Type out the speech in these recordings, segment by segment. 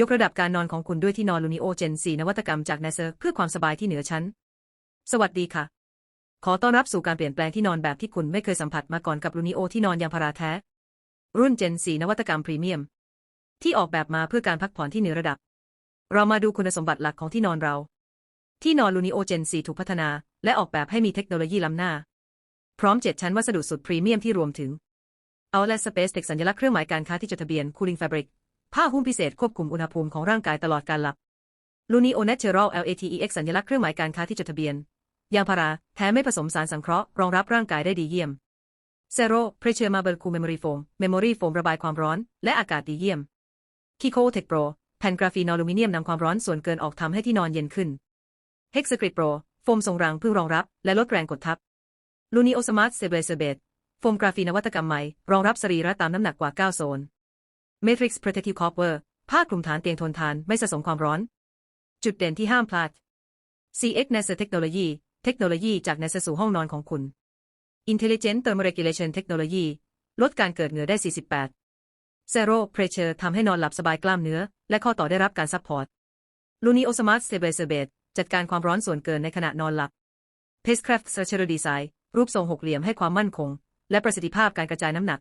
ยกระดับการนอนของคุณด้วยที่นอนลูนิโอเจน4นวัตกรรมจาก n นเซอร์เพื่อความสบายที่เหนือชั้น สวัสดีค่ะ ขอต้อนรับสู่การเปลี่ยนแปลงที่นอนแบบที่คุณไม่เคยสัมผัสมาก่อนกับลูนิโอที่นอนยางพาราแท้ รุ่นเจน4นวัตกรรมพรีเมียม ที่ออกแบบมาเพื่อการพักผ่อนที่เหนือระดับ เรามาดูคุณสมบัติหลักของที่นอนเรา ที่นอนลูนิโอเจน4ถูกพัฒนา และออกแบบให้มีเทคโนโลยีล้ำหน้า พร้อม7ชั้นวัสดุสุดพรีเมียมที่รวมถึง Outlet Space Tech สัญลักษณ์เครื่องหมายการค้าที่จดทะเบียน Cooling Fabric ผ้าหุ้มพิเศษควบคุมอุณหภูมิของร่างกายตลอดการหลับ Lunio Natural LATEX สัญลักษณ์เครื่องหมายการค้าที่จดทะเบียน ยางพาราแท้ไม่ผสมสารสังเคราะห์รองรับร่างกายได้ดีเยี่ยม Zero Pressure Marble Cool Memory Foam Memory Foam ระบายความร้อน และอากาศดีเยี่ยม Kiko Tech Pro แผ่นกราฟีนอลูมิเนียมนำความร้อนส่วนเกินออกทำให้ที่นอนเย็นขึ้น Hexagrid Pro โฟมทรงรังเพื่อรองรับ และลดแรงกดทับ Lunio Smart Stabilizer Bed โฟมกราฟีนนวัตกรรมใหม่ รองรับสรีระตามน้ำหนักกว่า 9 โซน Matrix Protective Copper ผ้าคลุมฐานเตียงทนทานไม่สะสมความร้อน จุดเด่นที่ห้ามพลาด CX n a s a Technology เทคโนโลยีจาก NASA สู่ห้องนอนของคุณ Intelligent Thermoregulation Technology ลดการเกิดเหงื่อได้ 48 Zero Pressure ทำให้นอนหลับสบายกล้ามเนื้อ และข้อต่อได้รับการซัพพอร์ต Lunio Smart Stabilizer จัดการความร้อนส่วนเกินในขณะนอนหลับ Pacecraft Structural Design รูปทรงหกเหลี่ยมให้ความมั่นคง และประสิทธิภาพการกระจายน้ำหนัก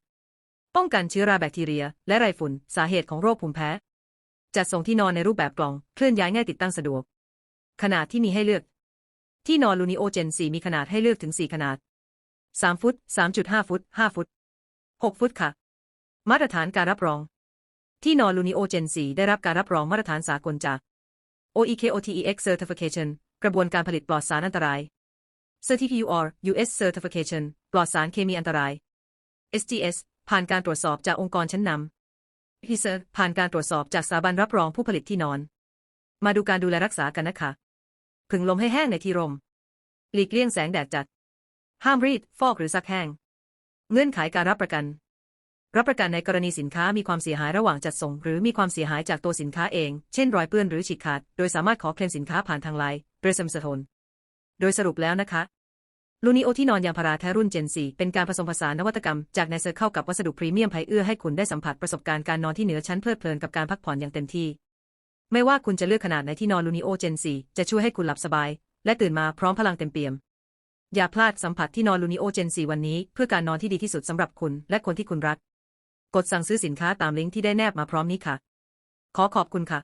ป้องกันเชื้อราแบคทีเรีย และไรฝุ่น สาเหตุของโรคภูมิแพ้ จัดส่งที่นอนในรูปแบบกล่อง เคลื่อนย้ายง่ายติดตั้งสะดวก ขนาดที่มีให้เลือก ที่นอนลูนิโอเจน 4 มีขนาดให้เลือกถึง 4 ขนาด 3 ฟุต 3.5 ฟุต 5 ฟุต 6 ฟุตค่ะ มาตรฐานการรับรอง ที่นอนลูนิโอเจน 4 ได้รับการรับรองมาตรฐานสากลจาก OEKOTEX Certification กระบวนการผลิตปลอดสารอันตราย Certifiur US Certification ปลอดสารเคมีอันตราย SGS ผ่านการตรวจสอบจากองค์กรชั้นนำ HISR ผ่านการตรวจสอบจากสถาบันรับรองผู้ผลิตที่นอน มาดูการดูแลรักษากันนะคะผึ่งลมให้แห้งในที่ร่ม หลีกเลี่ยงแสงแดดจัด ห้ามรีด ฟอกหรือซักแห้ง เงื่อนไขการรับประกัน รับประกันในกรณีสินค้ามีความเสียหายระหว่างจัดส่ง หรือมีความเสียหายจากตัวสินค้าเอง เช่นรอยเปื้อนหรือฉีกขาด โดยสามารถขอเคลมสินค้าผ่านทางไลน์เรซัมสโทนโดยสรุปแล้วนะคะ ลูนิโอที่นอนยางพาราแท้รุ่น Gen 4เป็นการผสมผสานนวัตกรรม จากไนเซอร์เข้ากับวัสดุพรีเมียมไพเอื้อให้คุณได้สัมผัสประสบการณ์การนอนที่เหนือชั้นเพลิดเพลินกับการพักผ่อนอย่างเต็มที่ ไม่ว่าคุณจะเลือกขนาดไหนที่นอนลูนิโอ Gen 4จะช่วยให้คุณหลับสบาย และตื่นมาพร้อมพลังเต็มเปี่ยม อย่าพลาดสัมผัสที่นอนลูนิโอ Gen 4วันนี้ เพื่อการนอนที่ดีที่สุดสำหรับคุณและคนที่คุณรัก กดสั่งซื้อสินค้าตามลิงก์ที่ได้แนบมาพร้อมนี้ค่ะ ขอขอบคุณค่ะ